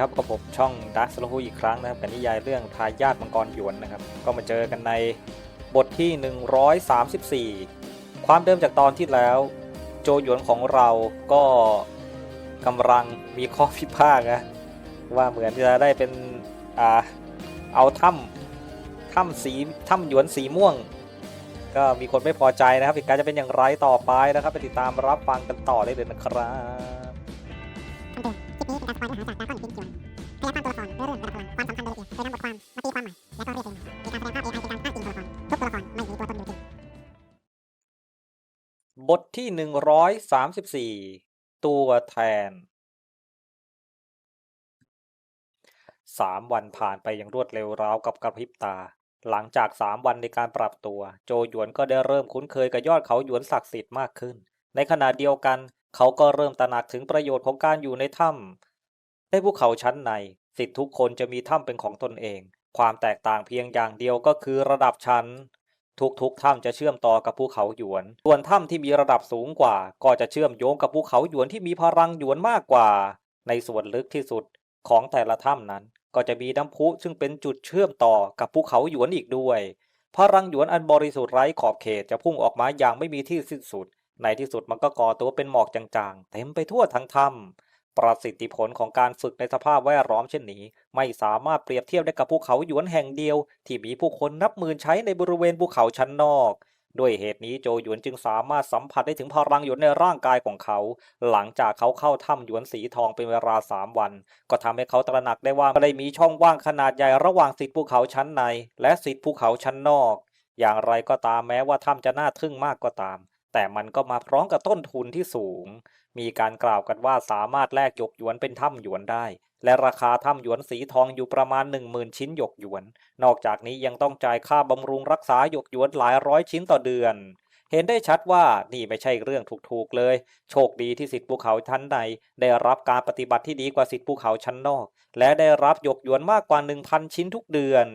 ครับกับผมช่องดักสโลฮูอีกครั้งนะครับกับนิยายเรื่องทายาทมังกรหยวนนะครับ ก็มาเจอกันในบทที่ 134 ความเดิมจากตอนที่แล้ว โจหยวนของเราก็กำลังมีข้อพิพาทนะว่าเหมือนจะได้เป็นอ่าเอาถ้ำถ้ำสีถ้ำหยวนสีม่วง ก็มีคนไม่พอใจนะครับเหตุการณ์จะเป็นอย่างไรต่อไปนะครับ ไปติดตามรับฟังกันต่อได้เลยนะครับ นี้เป็นการสปอยเนื้อหาจากดราก้อนอินฟินิตี้พยายามความตัวละครเนื้อเรื่องระดับพลังความสำคัญโดยละเอียดโดยนำบทความมาตีความใหม่และก็เรียกเองใหมีการแสดงภาพ AI คือการอ้างอิงตัวละครทุกตัวละครไม่มีตัวตนอยู่จริงบทที่หนึ่งร้อยสามสิบสี่ตัวแทนสามวันผ่านไปอย่างรวดเร็วราวกับกระพริบตา หลังจากสามวันในการปรับตัว โจหยวนก็ได้เริ่มคุ้นเคยกับยอดเขาหยวนศักดิ์สิทธิ์มากขึ้น ในขณะเดียวกัน เขาก็เริ่มตระหนักถึงประโยชน์ของการอยู่ในถ้ำ ในภูเขาชั้นในสิทธิทุกคนจะมีถ้ำเป็นของตนเอง ความแตกต่างเพียงอย่างเดียวก็คือระดับชั้น ทุกๆถ้ำจะเชื่อมต่อกับภูเขาหยวน ส่วนถ้ำที่มีระดับสูงกว่า ก็จะเชื่อมโยงกับภูเขาหยวนที่มีพลังหยวนมากกว่า ในส่วนลึกที่สุดของแต่ละถ้ำนั้น ก็จะมีน้ำพุซึ่งเป็นจุดเชื่อมต่อกับภูเขาหยวนอีกด้วย พลังหยวนอันบริสุทธิ์ไร้ขอบเขตจะพุ่งออกมาอย่างไม่มีที่สิ้นสุด ในที่สุดมันก็ก่อตัวเป็นหมอกจางๆ เต็มไปทั่วทั้งถ้ำ ประสิทธิผลของการฝึกในสภาพแวดล้อมเช่นนี้ ไม่สามารถเปรียบเทียบได้กับภูเขาหยวนแห่งเดียว ที่มีผู้คนนับหมื่นใช้ในบริเวณภูเขาชั้นนอก ด้วยเหตุนี้โจหยวนจึงสามารถสัมผัสได้ถึงพลังหยวนในร่างกายของเขา หลังจากเขาเข้าถ้ำหยวนสีทองเป็นเวลาสามวัน ก็ทำให้เขาตระหนักได้ว่าไม่ได้มีช่องว่างขนาดใหญ่ระหว่างสิทธิภูเขาชั้นใน และสิทธิภูเขาชั้นนอก อย่างไรก็ตามแม้ว่าถ้ำจะน่าทึ่งมากก็ตาม แต่มันก็มาพร้อมกับต้นทุนที่สูง มีการกล่าวกันว่าสามารถแลกหยกหยวนเป็นถ้ำหยวนได้ และราคาถ้ำหยวนสีทองอยู่ประมาณ 1 0,000 ชิ้นหยกหยวน นอกจากนี้ยังต้องจ่ายค่าบำรุงรักษาหยกหยวนหลายร้อยชิ้นต่อเดือน เห็นได้ชัดว่านี่ไม่ใช่เรื่องถูกๆเลย โชคดีที่สิทธิภูเขาชั้นในได้รับการปฏิบัติที่ดีกว่าสิทธิภูเขาชั้นนอก และได้รับยกยวนมากกว่า 1,000 ชิ้นทุกเดือน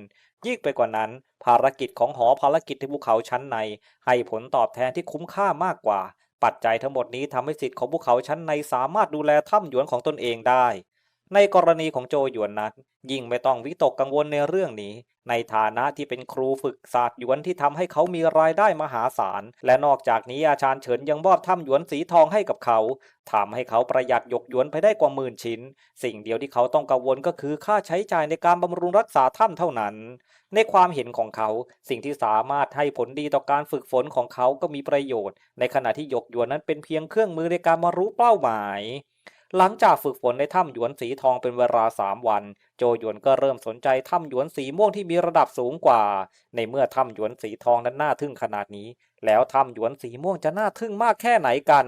ยิ่งไปกว่านั้น ภารกิจของหอภารกิจที่ภูเขาชั้นใน ให้ผลตอบแทนที่คุ้มค่ามากกว่า ปัจจัยทั้งหมดนี้ทำให้สิทธิ์ของภูเขาชั้นในสามารถดูแลถ้ำหยวนของตนเองได้ ในกรณีของโจหยวนนั้น ยิ่งไม่ต้องวิตกกังวลในเรื่องนี้ ในฐานะที่เป็นครูฝึกศาสตร์หยวนที่ทำให้เขามีรายได้มหาศาล และนอกจากนี้อาจารย์เฉินยังมอบถ้ำหยวนสีทองให้กับเขาทำให้เขาประหยัดหยกหยวนไปได้กว่าหมื่นชิ้น สิ่งเดียวที่เขาต้องกังวลก็คือค่าใช้จ่ายในการบำรุงรักษาถ้ำเท่านั้น ในความเห็นของเขา สิ่งที่สามารถให้ผลดีต่อการฝึกฝนของเขาก็มีประโยชน์ ในขณะที่หยกหยวนนั้นเป็นเพียงเครื่องมือในการมารู้เป้าหมาย หลังจากฝึกฝนในถ้ำหยวนสีทองเป็นเวลาสามวัน โจหยวนก็เริ่มสนใจถ้ำหยวนสีม่วงที่มีระดับสูงกว่า ในเมื่อถ้ำหยวนสีทองนั้นน่าทึ่งขนาดนี้ แล้วถ้ำหยวนสีม่วงจะน่าทึ่งมากแค่ไหนกัน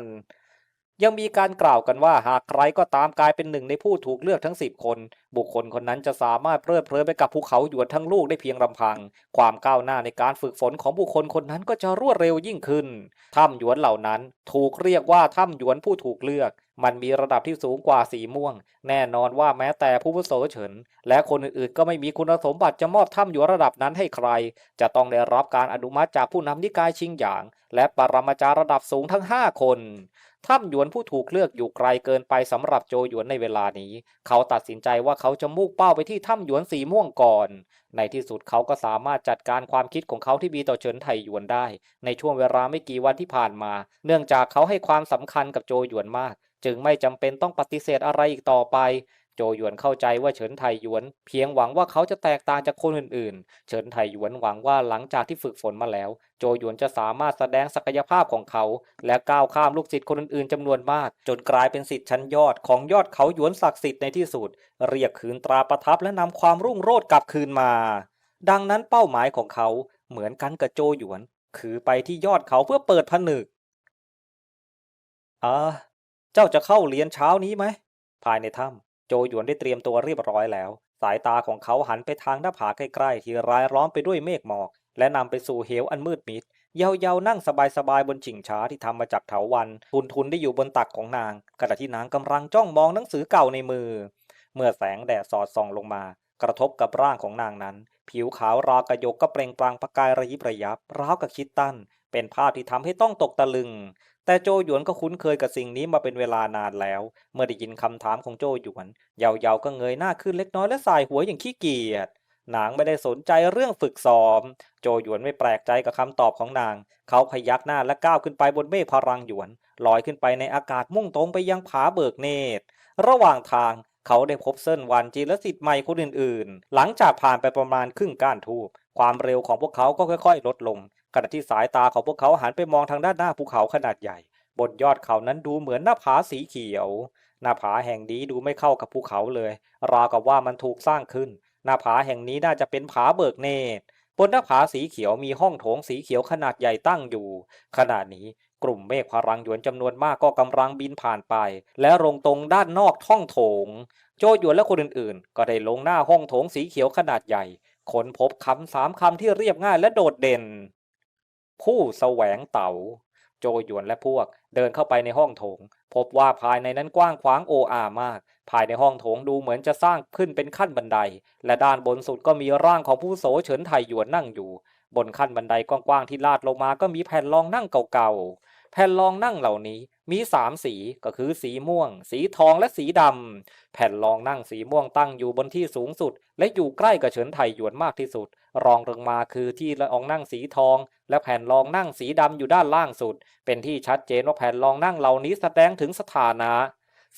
ยังมีการกล่าวกันว่าหากใครก็ตามกลายเป็นหนึ่งในผู้ถูกเลือกทั้งสิบคน บุคคลคนนั้นจะสามารถเพลิดเพลินไปกับภูเขาหยวนทั้งลูกได้เพียงลำพัง ความก้าวหน้าในการฝึกฝนของบุคคลคนนั้นก็จะรวดเร็วยิ่งขึ้น ถ้ำหยวนเหล่านั้นถูกเรียกว่าถ้ำหยวนผู้ถูกเลือกมันมีระดับที่สูงกว่าสีม่วง แน่นอนว่าแม้แต่ผู้วุโสเฉิน และคนอื่นๆ ก็ไม่มีคุณสมบัติจะมอบถ้ำหยวนระดับนั้นให้ใคร จะต้องได้รับการอนุมัติจากผู้นำนิกายชิงหยาง และปรมาจารย์ระดับสูงทั้ง 5 คนถ้ำหยวนผู้ถูกเลือกอยู่ไกลเกินไปสำหรับโจหยวนในเวลานี้ เขาตัดสินใจว่าเขาาจะมุ่งเป้าไปที่ถ้ำหยวนสีม่วงก่อน ในที่สุดเขาก็สามารถจัดการความคิดของเขาที่มีต่อเฉินไทหยวนได้ ในช่วงเวลาไม่กี่วันที่ผ่านมา เนื่องจากเขาให้ความสำคัญกับโจหยวนมาก จึงไม่จำเป็นต้องปฏิเสธอะไรอีกต่อไป โจหยวนเข้าใจว่าเฉินไทหยวน เพียงหวังว่าเขาจะแตกต่างจากคนอื่นๆ เฉินไทหยวนหวังว่าหลังจากที่ฝึกฝนมาแล้ว โจหยวนจะสามารถแสดงศักยภาพของเขา และก้าวข้ามลูกศิษย์คนอื่นๆจำนวนมาก จนกลายเป็นศิษย์ชั้นยอดของยอดเขาหยวนศักดิ์สิทธิ์ในที่สุด เรียกคืนตราประทับและนำความรุ่งโรจน์กลับคืนมา ดังนั้นเป้าหมายของเขาเหมือนกันกับโจหยวน คือไปที่ยอดเขาเพื่อเปิดผนึกอ่าเจ้าจะเข้าเรียนเช้านี้ไหมภายในถ้ำ โจหยวนได้เตรียมตัวเรียบร้อยแล้ว สายตาของเขาหันไปทางหน้าผาใกล้ๆ ที่รายล้อมไปด้วยเมฆหมอก และนำไปสู่เหวอันมืดมิดเยาๆนั่งสบายๆบนชิงช้าที่ทำมาจากเถาวันทุนทุนๆได้อยู่บนตักของนางขณะที่นางกำลังจ้องมองหนังสือเก่าในมือ เมื่อแสงแดดสอดส่องลงมา กระทบกับร่างของนางนั้น ผิวขาวรากระยกก็เปล่งปลั่งประกายระยิบระยับราวกับคิดตัน เป็นภาพที่ทำให้ต้องตกตะลึง แต่โจหยวนก็คุ้นเคยกับสิ่งนี้มาเป็นเวลานานแล้ว เมื่อได้ยินคำถามของโจหยวน เยาๆก็เงยหน้าขึ้นเล็กน้อยและสายหัวอย่างขี้เกียจนางไม่ได้สนใจเรื่องฝึกซ้อม โจหยวนไม่แปลกใจกับคำตอบของนาง เขาพยักหน้าและก้าวขึ้นไปบนเมฆพลังหยวนลอยขึ้นไปในอากาศมุ่งตรงไปยังผาเบิกเนตร ระหว่างทาง เขาได้พบเซินวันจีและสิทธิ์ใหม่คนอื่นๆ หลังจากผ่านไปประมาณครึ่งก้านทูบความเร็วของพวกเขาก็ค่อยๆ ลดลง ขณะที่สายตาของพวกเขาหันไปมองทางด้านหน้าภูเขาขนาดใหญ่ บนยอดเขานั้นดูเหมือนหน้าผาสีเขียว หน้าผาแห่งนี้ดูไม่เข้ากับภูเขาเลย ราวกับว่ามันถูกสร้างขึ้น หน้าผาแห่งนี้น่าจะเป็นผาเบิกเนตรบนหน้าผาสีเขียวมีห้องโถงสีเขียวขนาดใหญ่ตั้งอยู่ ขณะนี้ กลุ่มเมฆพลังหยวนจำนวนมากก็กำลังบินผ่านไป และลงตรงด้านนอกห้องโถง โจหยวนและคนอื่นๆ ก็ได้ลงหน้าห้องโถงสีเขียวขนาดใหญ่ค้นพบคำสามคำที่เรียบง่ายและโดดเด่น ผู้แสวงเต๋า โจหยวนและพวกเดินเข้าไปในห้องโถง พบว่าภายในนั้นกว้างขวางโออามาก ภายในห้องโถงดูเหมือนจะสร้างขึ้นเป็นขั้นบันได และด้านบนสุดก็มีร่างของผู้โสเฉินไทหยวนนั่งอยู่ บนขั้นบันไดกว้างๆที่ลาดลงมาก็มีแผ่นรองนั่งเก่าๆ แผ่นรองนั่งเหล่านี้มีสามสีก็คือสีม่วง สีทองและสีดำแผ่นรองนั่งสีม่วงตั้งอยู่บนที่สูงสุด และอยู่ใกล้กับเฉินไทหยวนมากที่สุด รองลงมาคือที่รองนั่งสีทอง และแผ่นรองนั่งสีดำอยู่ด้านล่างสุด เป็นที่ชัดเจนว่าแผ่นรองนั่งเหล่านี้แสดงถึงสถานะ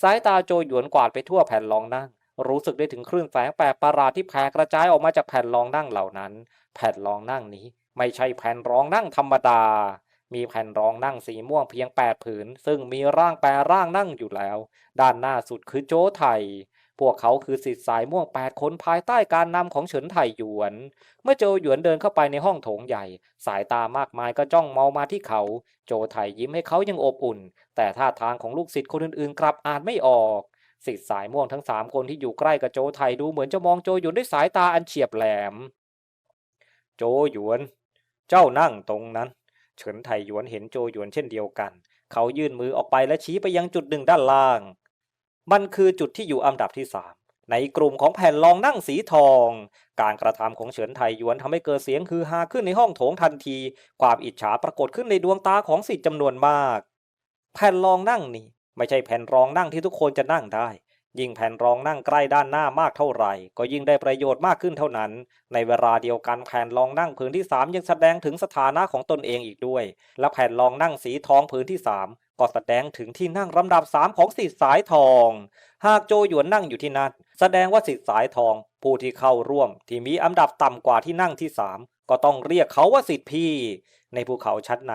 สายตาโจหยวนกวาดไปทั่วแผ่นรองนั่งรู้สึกได้ถึงคลื่นแสงแปลกประหลาดที่แผ่กระจายออกมาจากแผ่นรองนั่งเหล่านั้น แผ่นรองนั่งนี้ ไม่ใช่แผ่นรองนั่งธรรมดา มีแผ่นรองนั่งสีม่วงเพียงแปดผืน ซึ่งมีร่างแปรร่างนั่งอยู่แล้ว ด้านหน้าสุดคือโจไทย พวกเขาคือสิทธิ์สายม่วงแปดคนภายใต้การนำของเฉินไทหยวน เมื่อโจหยวนเดินเข้าไปในห้องโถงใหญ่ สายตามากมายก็จ้องมองมาที่เขา โจไทยิ้มให้เขายังอบอุ่น แต่ท่าทางของลูกศิษย์คนอื่นๆ กลับอ่านไม่ออกศิษย์สายม่วงทั้งสามคนที่อยู่ใกล้กับโจไทยดูเหมือนจะมองโจหยวนด้วยสายตาอันเฉียบแหลม โจหยวน เจ้านั่งตรงนั้น เฉินไทหยวนเห็นโจหยวนเช่นเดียวกัน เขายื่นมือออกไปและชี้ไปยังจุดหนึ่งด้านล่าง มันคือจุดที่อยู่อันดับที่สามในกลุ่มของแผ่นรองนั่งสีทอง การกระทำของเฉินไทหยวนทำให้เกิดเสียงฮือฮาขึ้นในห้องโถงทันที ความอิจฉาปรากฏขึ้นในดวงตาของสิทธิ์จำนวนมาก แผ่นรองนั่งนี่ ไม่ใช่แผ่นรองนั่งที่ทุกคนจะนั่งได้ ยิ่งแผ่นรองนั่งใกล้ด้านหน้ามากเท่าไหร่ ก็ยิ่งได้ประโยชน์มากขึ้นเท่านั้น ในเวลาเดียวกันแผ่นรองนั่งผืนที่สามยังแสดงถึงสถานะของตนเองอีกด้วย และแผ่นรองนั่งสีทองผืนที่สามก็แสดงถึงที่นั่งลำดับสามของสิทธิสายทอง หากโจหยวนนั่งอยู่ที่นั่นแสดงว่าสิทธิสายทอง ผู้ที่เข้าร่วม ที่มีอันดับต่ำกว่าที่นั่งที่สามก็ต้องเรียกเขาว่าสิทธิพี่ ในภูเขาชั้นใน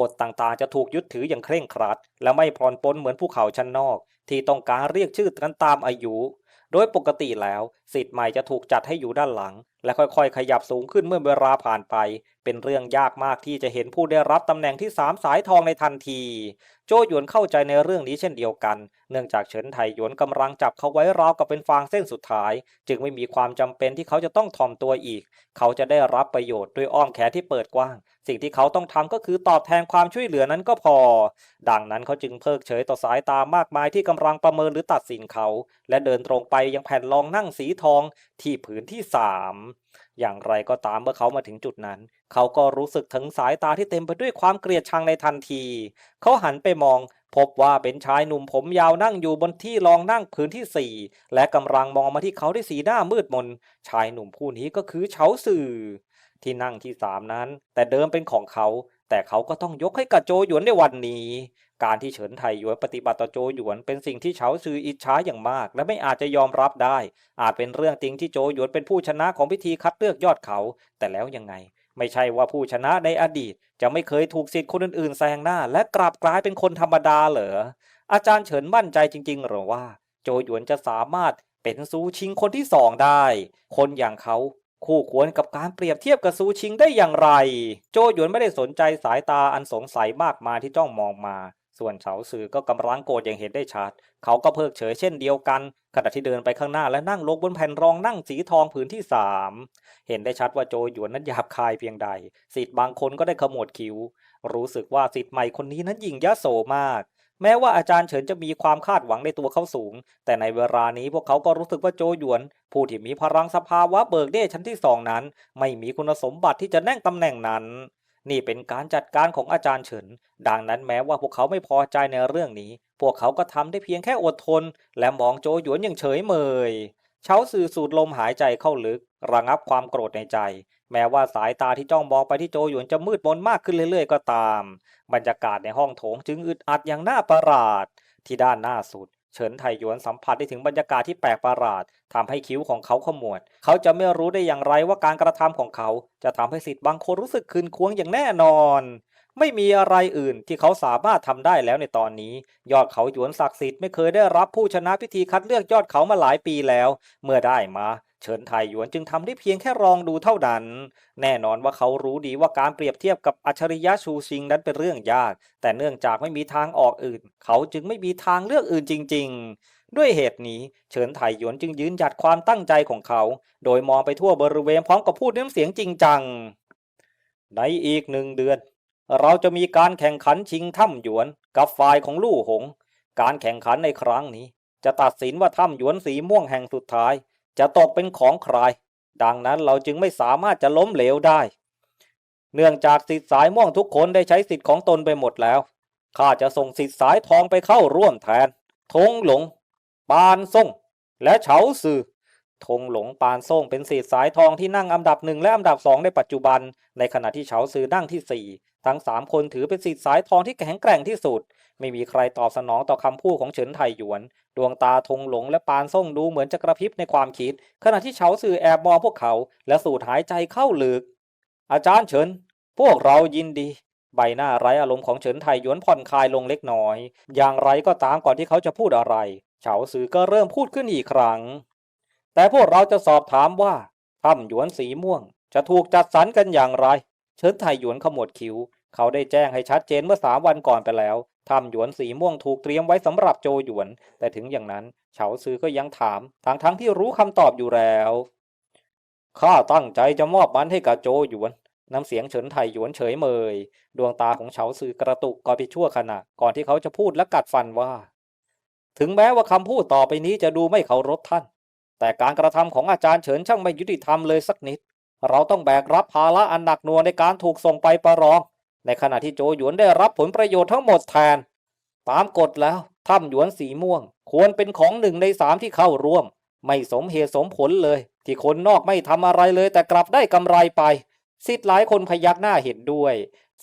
กฎต่างๆ จะถูกยึดถืออย่างเคร่งครัด และไม่พรอนปนเหมือนภูเขาชั้นนอก ที่ต้องการเรียกชื่อกันตามอายุ โดยปกติแล้ว สิทธิ์ใหม่จะถูกจัดให้อยู่ด้านหลัง และค่อยๆ ขยับสูงขึ้นเมื่อเวลาผ่านไป เป็นเรื่องยากมากที่จะเห็นผู้ได้รับตำแหน่งที่สามสายทองในทันที โจหยวนเข้าใจในเรื่องนี้เช่นเดียวกัน เนื่องจากเฉินไทหยวนกำลังจับเขาไว้ราวกับเป็นฟางเส้นสุดท้าย จึงไม่มีความจำเป็นที่เขาจะต้องถ่อมตัวอีก เขาจะได้รับประโยชน์ด้วยอ้อมแขนที่เปิดกว้าง สิ่งที่เขาต้องทำก็คือตอบแทนความช่วยเหลือนั้นก็พอ ดังนั้นเขาจึงเพิกเฉยต่อสายตามากมายที่กำลังประเมินหรือตัดสินเขา และเดินตรงไปยังแผ่นรองนั่งสีทองที่ผืนที่สามอย่างไรก็ตามเมื่อเขามาถึงจุดนั้น เขาก็รู้สึกถึงสายตาที่เต็มไปด้วยความเกลียดชังในทันที เขาหันไปมอง พบว่าเป็นชายหนุ่มผมยาวนั่งอยู่บนที่รองนั่งพื้นที่สี่และกำลังมองมาที่เขาด้วยสีหน้ามืดมน ชายหนุ่มผู้นี้ก็คือเฉาสื่อ ที่นั่งที่สามนั้น แต่เดิมเป็นของเขา แต่เขาก็ต้องยกให้กับโจหยวนในวันนี้ การที่เฉินไทหยวนปฏิบัติต่อโจหยวนเป็นสิ่งที่เฉาซืออิจฉาอย่างมาก และไม่อาจจะยอมรับได้ อาจเป็นเรื่องจริงที่โจหยวนเป็นผู้ชนะของพิธีคัดเลือกยอดเขา แต่แล้วยังไง ไม่ใช่ว่าผู้ชนะในอดีต จะไม่เคยถูกสิทธิ์คนอื่นๆแซงหน้า และกลับกลายเป็นคนธรรมดาเหรออาจารย์เฉินมั่นใจจริงๆหรือว่า โจหยวนจะสามารถเป็นซูชิงคนที่สองได้ คนอย่างเขา คู่ควรกับการเปรียบเทียบกับซูชิงได้อย่างไร โจหยวนไม่ได้สนใจสายตาอันสงสัยมากมายที่จ้องมองมา ส่วนเฉาซือก็กำลังโกรธอย่างเห็นได้ชัด เขาก็เพิกเฉยเช่นเดียวกัน ขณะที่เดินไปข้างหน้าและนั่งลงบนแผ่นรองนั่งสีทองผืนที่สามเห็นได้ชัดว่าโจหยวนนั้นหยาบคายเพียงใด สิทธิ์บางคนก็ได้ขมวดคิ้ว รู้สึกว่าสิทธิ์ใหม่คนนี้นั้นยิ่งยะโสมาก แม้ว่าอาจารย์เฉินจะมีความคาดหวังในตัวเขาสูง แต่ในเวลานี้พวกเขาก็รู้สึกว่าโจหยวน ผู้ที่มีพลังสภาวะเบิกเด้ชั้นที่สองนั้น ไม่มีคุณสมบัติที่จะแน่งตำแหน่งนั้น นี่เป็นการจัดการของอาจารย์เฉิน ดังนั้นแม้ว่าพวกเขาไม่พอใจในเรื่องนี้ พวกเขาก็ทำได้เพียงแค่อดทน และมองโจหยวนอย่างเฉยเมย เช้าสื่อสูดลมหายใจเข้าลึก ระงับความโกรธในใจ แม้ว่าสายตาที่จ้องมองไปที่โจหยวนจะมืดมนมากขึ้นเรื่อยๆ ก็ตาม บรรยากาศในห้องโถงจึงอึดอัดอย่างน่าประหลาด ที่ด้านหน้าสุด เฉินไทหยวนสัมผัสได้ถึงบรรยากาศที่แปลกประหลาดทำให้คิ้วของเขาขมวด เขาจะไม่รู้ได้อย่างไรว่าการกระทำของเขา จะทำให้สิทธิ์บางคนรู้สึกคืนควงอย่างแน่นอน ไม่มีอะไรอื่นที่เขาสามารถทำได้แล้วในตอนนี้ ยอดเขาหยวนศักดิ์สิทธิ์ไม่เคยได้รับผู้ชนะพิธีคัดเลือกยอดเขามาหลายปีแล้ว เมื่อได้มาเฉินไทหยวนจึงทำได้เพียงแค่ลองดูเท่านั้น แน่นอนว่าเขารู้ดีว่าการเปรียบเทียบกับอัจฉริยะชูชิงนั้นเป็นเรื่องยาก แต่เนื่องจากไม่มีทางออกอื่น เขาจึงไม่มีทางเลือกอื่นจริง ๆด้วยเหตุนี้เฉินไถหยวนจึงยืนหยัดความตั้งใจของเขา โดยมองไปทั่วบริเวณพร้อมกับพูดน้ำเสียงจริงจัง ในอีกหนึ่งเดือน เราจะมีการแข่งขันชิงถ้ำหยวนกับฝ่ายของลู่หง การแข่งขันในครั้งนี้ จะตัดสินว่าถ้ำหยวนสีม่วงแห่งสุดท้าย จะตกเป็นของใคร ดังนั้นเราจึงไม่สามารถจะล้มเหลวได้ เนื่องจากสิทธิ์สายม่วงทุกคนได้ใช้สิทธิ์ของตนไปหมดแล้ว ข้าจะส่งสิทธิ์สายทองไปเข้าร่วมแทน ทงหลง ปานซ่ง และเฉาซือทงหลงปานซ่งเป็นสิทธิ์สายทองที่นั่งอันดับหนึ่งและอันดับสองในปัจจุบัน ในขณะที่เฉาซือนั่งที่สี่ ทั้งสามคนถือเป็นสิทธิ์สายทองที่แข็งแกร่งที่สุด ไม่มีใครตอบสนองต่อคำพูดของเฉินไทหยวน ดวงตาทงหลงและปานซ่งดูเหมือนจะกระพริบในความคิด ขณะที่เฉาซือแอบมองพวกเขา และสูดหายใจเข้าลึก อาจารย์เฉิน พวกเรายินดีใบหน้าไร้อารมณ์ของเฉินไทหยวนผ่อนคลายลงเล็กน้อย อย่างไรก็ตามก่อนที่เขาจะพูดอะไร เฉาซือก็เริ่มพูดขึ้นอีกครั้ง แต่พวกเราจะสอบถามว่าถ้ำหยวนสีม่วง จะถูกจัดสรรกันอย่างไร เฉินไทหยวนขมวดคิ้ว เขาได้แจ้งให้ชัดเจนเมื่อสามวันก่อนไปแล้วถ้ำหยวนสีม่วงถูกเตรียมไว้สำหรับโจหยวน แต่ถึงอย่างนั้นเฉาซือก็ยังถามทั้งทั้งที่รู้คำตอบอยู่แล้วข้าตั้งใจจะมอบมันให้กับโจหยวนน้ำเสียงเฉินไทหยวนเฉยเมย ดวงตาของเฉาซือกระตุกก่อนไปชั่วขณะ ก่อนที่เขาจะพูดและกัดฟันว่า ถึงแม้ว่าคำพูดต่อไปนี้จะดูไม่เคารพท่าน แต่การกระทำของอาจารย์เฉินช่างไม่ยุติธรรมเลยสักนิด เราต้องแบกรับภาระอันหนักหน่วงในการถูกส่งไปประลอง ในขณะที่โจหยวนได้รับผลประโยชน์ทั้งหมดแทน ตามกฎแล้วถ้ำหยวนสีม่วง ควรเป็นของหนึ่งในสามที่เข้าร่วม ไม่สมเหตุสมผลเลย ที่คนนอกไม่ทำอะไรเลยแต่กลับได้กำไรไปสิทธิ์หลายคนพยักหน้าเห็นด้วย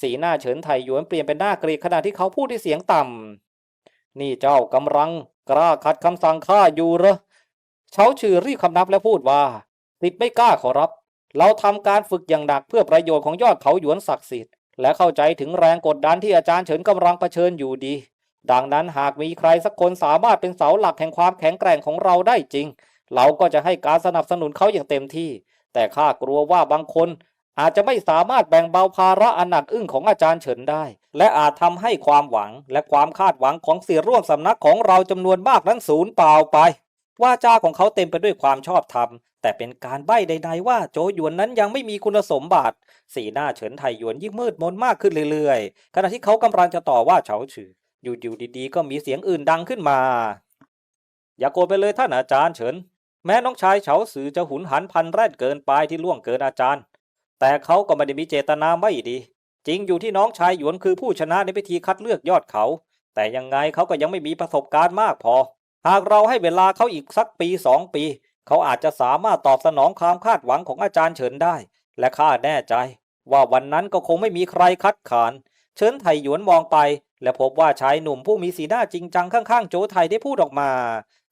สีหน้าเฉินไทหยวนเปลี่ยนเป็นหน้ากรียดขณะที่เขาพูดด้วยเสียงต่ำนี่เจ้ากำลัง กล้าขัดคำสั่งข้าอยู่เหรอเฉาชื่อรีบคำนับและพูดว่าติดไม่กล้าขอรับ เราทำการฝึกอย่างหนักเพื่อประโยชน์ของยอดเขาหยวนศักดิ์สิทธิ์ และเข้าใจถึงแรงกดดันที่อาจารย์เฉินกำลังเผชิญอยู่ดี ดังนั้นหากมีใครสักคนสามารถเป็นเสาหลักแห่งความแข็งแกร่งของเราได้จริง เราก็จะให้การสนับสนุนเขาอย่างเต็มที่ แต่ข้ากลัวว่าบางคน อาจจะไม่สามารถแบ่งเบาภาระอันหนักอึ้งของอาจารย์เฉินได้ และอาจทำให้ความหวังและความคาดหวังของเสียร่วมสำนักของเราจำนวนมากนั้นสูญเปล่าไป ว่าจาของเขาเต็มไปด้วยความชอบธรรม แต่เป็นการใบ้ใดๆว่าโจหยวนนั้นยังไม่มีคุณสมบัติ สีหน้าเฉินไทหยวนยิ่งมืดมนมากขึ้นเรื่อยๆ ขณะที่เขากำลังจะต่อว่าเฉาฉืออยู่ๆดีๆ ก็มีเสียงอื่นดังขึ้นมา อย่าโกรธไปเลยท่านอาจารย์เฉิน แม้น้องชายเฉาสือจะหุนหันพันแรดเกินไปที่ล่วงเกินอาจารย์ แต่เขาก็ไม่ได้มีเจตนาไม่ดี จริงอยู่ที่น้องชายหยวนคือผู้ชนะในพิธีคัดเลือกยอดเขา แต่ยังไงเขาก็ยังไม่มีประสบการณ์มากพอ หากเราให้เวลาเขาอีกสักปีสองปี เขาอาจจะสามารถตอบสนองความคาดหวังของอาจารย์เฉินได้ และข้าแน่ใจ ว่าวันนั้นก็คงไม่มีใครคัดคาน เฉินไถหยวนมองไป และพบว่าชายหนุ่มผู้มีสีหน้าจริงจังข้างๆ โจไทได้พูดออกมา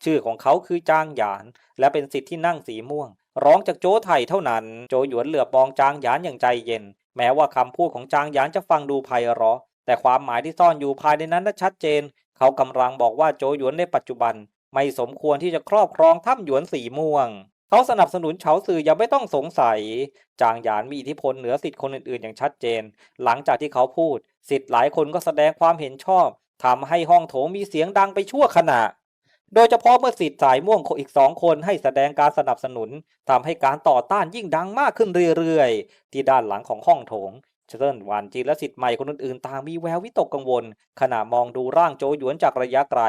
ชื่อของเขาคือจางหยาน และเป็นสิทธิ์ที่นั่งสีม่วง ร้องจากโจไทเท่านั้น โจหยวนเหลือบมองจางหยานอย่างใจเย็น แม้ว่าคำพูดของจางหยานจะฟังดูไพเราะแต่ความหมายที่ซ่อนอยู่ภายในนั้นน่ะชัดเจน เขากำลังบอกว่าโจหยวนในปัจจุบัน ไม่สมควรที่จะครอบครองถ้ำหยวนสีม่วง เขาสนับสนุนเฉาซือยังไม่ต้องสงสัย จางหยานมีอิทธิพลเหนือสิทธิ์คนอื่นๆ อย่างชัดเจน หลังจากที่เขาพูด สิทธิ์หลายคนก็แสดงความเห็นชอบทำให้ห้องโถงมีเสียงดังไปชั่วขณะโดยเฉพาะเมื่อสิทธิ์สายม่วงอีกสองคนให้แสดงการสนับสนุนทำให้การต่อต้านยิ่งดังมากขึ้นเรื่อยๆ ที่ด้านหลังของห้องโถง เจิ้นหวานจีนและสิทธิ์ใหม่คนอื่นๆต่างมีแวววิตกกังวล ขณะมองดูร่างโจหยวนจากระยะไกล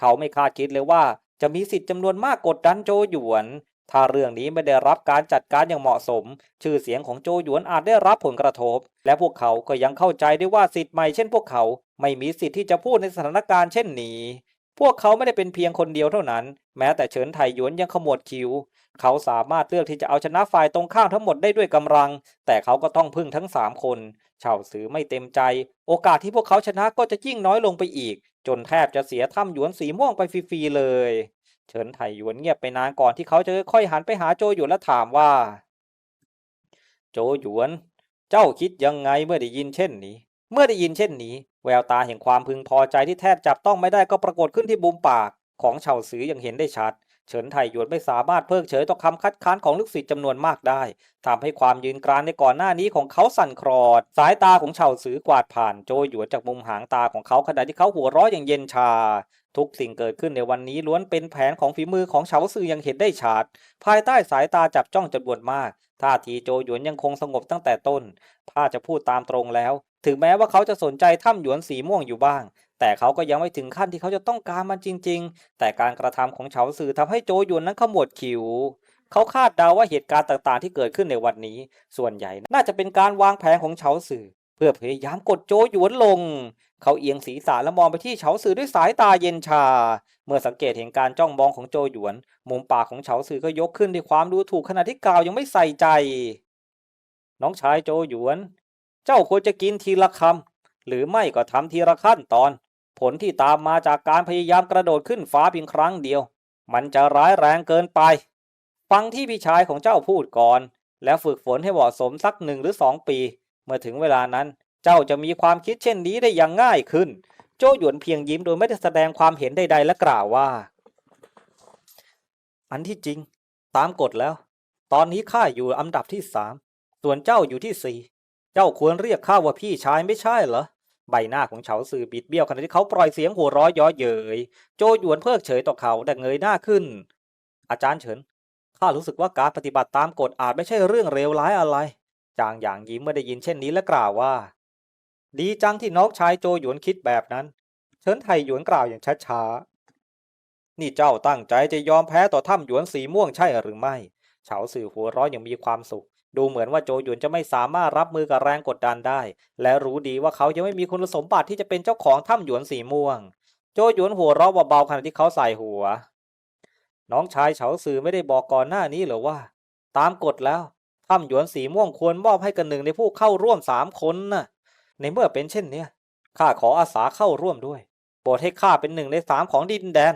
เขาไม่คาดคิดเลยว่าจะมีสิทธิ์จำนวนมากกดดันโจหยวน ถ้าเรื่องนี้ไม่ได้รับการจัดการอย่างเหมาะสม ชื่อเสียงของโจหยวนอาจได้รับผลกระทบ และพวกเขาก็ยังเข้าใจได้ว่าสิทธิ์ใหม่เช่นพวกเขา ไม่มีสิทธิ์ที่จะพูดในสถานการณ์เช่นนี้ พวกเขาไม่ได้เป็นเพียงคนเดียวเท่านั้น แม้แต่เฉินไทหยวนยังขมวดคิ้ว เขาสามารถเลือกที่จะเอาชนะฝ่ายตรงข้ามทั้งหมดได้ด้วยกำลัง แต่เขาก็ต้องพึ่งทั้งสามคนเฉาสือไม่เต็มใจ โอกาสที่พวกเขาชนะก็จะยิ่งน้อยลงไปอีก จนแทบจะเสียถ้ำหยวนสีม่วงไปฟรีๆเลย เฉินไถหยวนเงียบไปนานก่อนที่เขาจะค่อยหันไปหาโจหยวนและถามว่า โจหยวน เจ้าคิดยังไงเมื่อได้ยินเช่นนี้ เมื่อได้ยินเช่นนี้ แววตาแห่งความพึงพอใจที่แทบจับต้องไม่ได้ก็ปรากฏขึ้นที่บุมปากของเฉาสืออย่างเห็นได้ชัด เฉินไถหยวนไม่สามารถเพิกเฉยต่อคำคัดค้านของลูกศิษย์จำนวนมากได้ทำให้ความยืนกรานในก่อนหน้านี้ของเขาสั่นคลอด สายตาของเฉาสือกวาดผ่านโจยหยวนจากมุมหางตาของเขาขณะที่เขาหัวเราะอย่างเย็นชา ทุกสิ่งเกิดขึ้นในวันนี้ล้วนเป็นแผนของฝีมือของเฉาซือยังเห็นได้ชัด ภายใต้สายตาจับจ้องจำนวนมากท่าทีโจหยวนยังคงสงบตั้งแต่ต้น ถ้าจะพูดตามตรงแล้ว ถึงแม้ว่าเขาจะสนใจถ้ำหยวนสีม่วงอยู่บ้าง แต่เขาก็ยังไม่ถึงขั้นที่เขาจะต้องการมันจริง ๆ แต่การกระทำของเฉาซือทำให้โจหยวนนั้นขมวดคิ้วเขาคาดเดาว่าเหตุการณ์ต่างๆ ที่เกิดขึ้นในวันนี้ ส่วนใหญ่น่าจะเป็นการวางแผนของเฉาซือเพื่อพยายามกดโจหยวนลง เขาเอียงศีรษะและมองไปที่เฉาซือด้วยสายตาเย็นชา เมื่อสังเกตเห็นการจ้องมองของโจหยวน มุมปากของเฉาซือก็ยกขึ้นด้วยความดูถูกขณะที่กล่าวยังไม่ใส่ใจ น้องชายโจหยวน จ้าควรจะกินทีละคำหรือไม่ก็ทำทีละขั้นตอน ผลที่ตามมาจากการพยายามกระโดดขึ้นฟ้าเพียงครั้งเดียว มันจะร้ายแรงเกินไป ฟังที่พี่ชายของเจ้าพูดก่อน แล้วฝึกฝนให้เหมาะสมสักหนึ่งหรือสองปี เมื่อถึงเวลานั้น เจ้าจะมีความคิดเช่นนี้ได้อย่างง่ายขึ้น โจหยวนเพียงยิ้มโดยไม่ได้แสดงความเห็นใดๆและกล่าวว่า อันที่จริง ตามกฎแล้ว ตอนนี้ข้าอยู่อันดับที่สามส่วนเจ้าอยู่ที่สี่ เจ้าควรเรียกข้าว่าพี่ชายไม่ใช่เหรอ ใบหน้าของเฉาซือบิดเบี้ยวขณะที่เขาปล่อยเสียงหัวราะเย้อเย้ยโจหยวนเพิกเฉยต่อเขาแต่เงยหน้าขึ้น อาจารย์เฉินข้ารู้สึกว่าการปฏิบัติตามกฎอาจไม่ใช่เรื่องเลวร้ายอะไร จางหยางยิ้มเมื่อได้ยินเช่นนี้และกล่าวว่า ดีจังที่น้องชายโจหยวนคิดแบบนั้น เฉินไทหยวนกล่าวอย่างช้าๆนี่เจ้าตั้งใจจะยอมแพ้ต่อถ้ำหยวนสีม่วงใช่หรือไม่เฉาสื่อหัวร้อยอย่างมีความสุข ดูเหมือนว่าโจหยวนจะไม่สามารถรับมือกับแรงกดดันได้ และรู้ดีว่าเขายังไม่มีคุณสมบัติที่จะเป็นเจ้าของถ้ำหยวนสีม่วง โจหยวนหัวเราะเบาๆขณะที่เขาใส่หัว น้องชายเฉาสื่อไม่ได้บอกก่อนหน้านี้หรือว่า ตามกฎแล้วถ้ำหยวนสีม่วงควรมอบให้กับหนึ่งในผู้เข้าร่วมสามคนน่ะ ในเมื่อเป็นเช่นเนี้ยข้าขออาสาเข้าร่วมด้วยโปรดให้ข้าเป็นหนึ่งในสามของดินแดน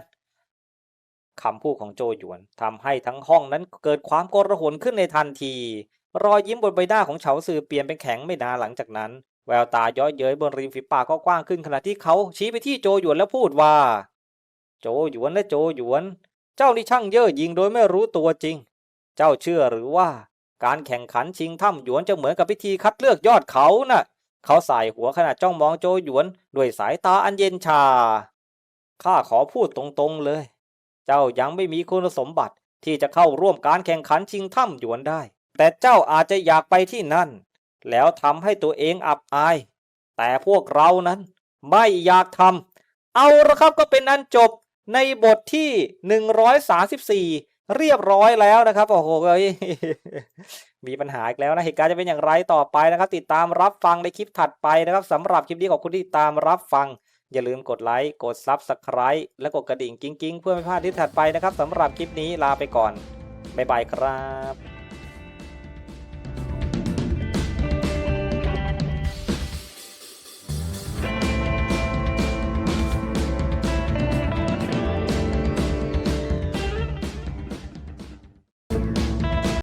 คำพูดของโจหยวนทำให้ทั้งห้องนั้นเกิดความโกรหนขึ้นในทันที รอยยิ้มบนใบหน้าของเฉาซือเปลี่ยนเป็นแข็งไม่นานหลังจากนั้น แววตาย้อยเย้ยบนริมฝีปากก็กว้างขึ้นขณะที่เขาชี้ไปที่โจหยวนแล้วพูดว่า โจหยวนและโจหยวน เจ้านี่ช่างเย่อหยิ่งโดยไม่รู้ตัวจริง เจ้าเชื่อหรือว่า การแข่งขันชิงถ้ำหยวนจะเหมือนกับพิธีคัดเลือกยอดเขาน่ะ เขาสายหัวขณะจ้องมองโจหยวนด้วยสายตาอันเย็นชาข้าขอพูดตรงๆเลย เจ้ายังไม่มีคุณสมบัติที่จะเข้าร่วมการแข่งขันชิงถ้ำหยวนได้ แต่เจ้าอาจจะอยากไปที่นั่น แล้วทำให้ตัวเองอับอาย แต่พวกเรานั้นไม่อยากทำเอาละครับก็เป็นอันจบในบทที่ 134 เรียบร้อยแล้วนะครับ โอ้โหเอ้ยมีปัญหาอีกแล้วนะ เหตุการณ์จะเป็นอย่างไรต่อไปนะครับ ติดตามรับฟังในคลิปถัดไปนะครับสำหรับคลิปนี้ขอบคุณที่ติดตามรับฟัง อย่าลืมกดไลค์ กด Subscribe และกดกระดิ่งกิ้งๆ เพื่อไม่พลาดคลิปถัดไปนะครับสำหรับคลิปนี้ลาไปก่อนบ๊ายบายครับ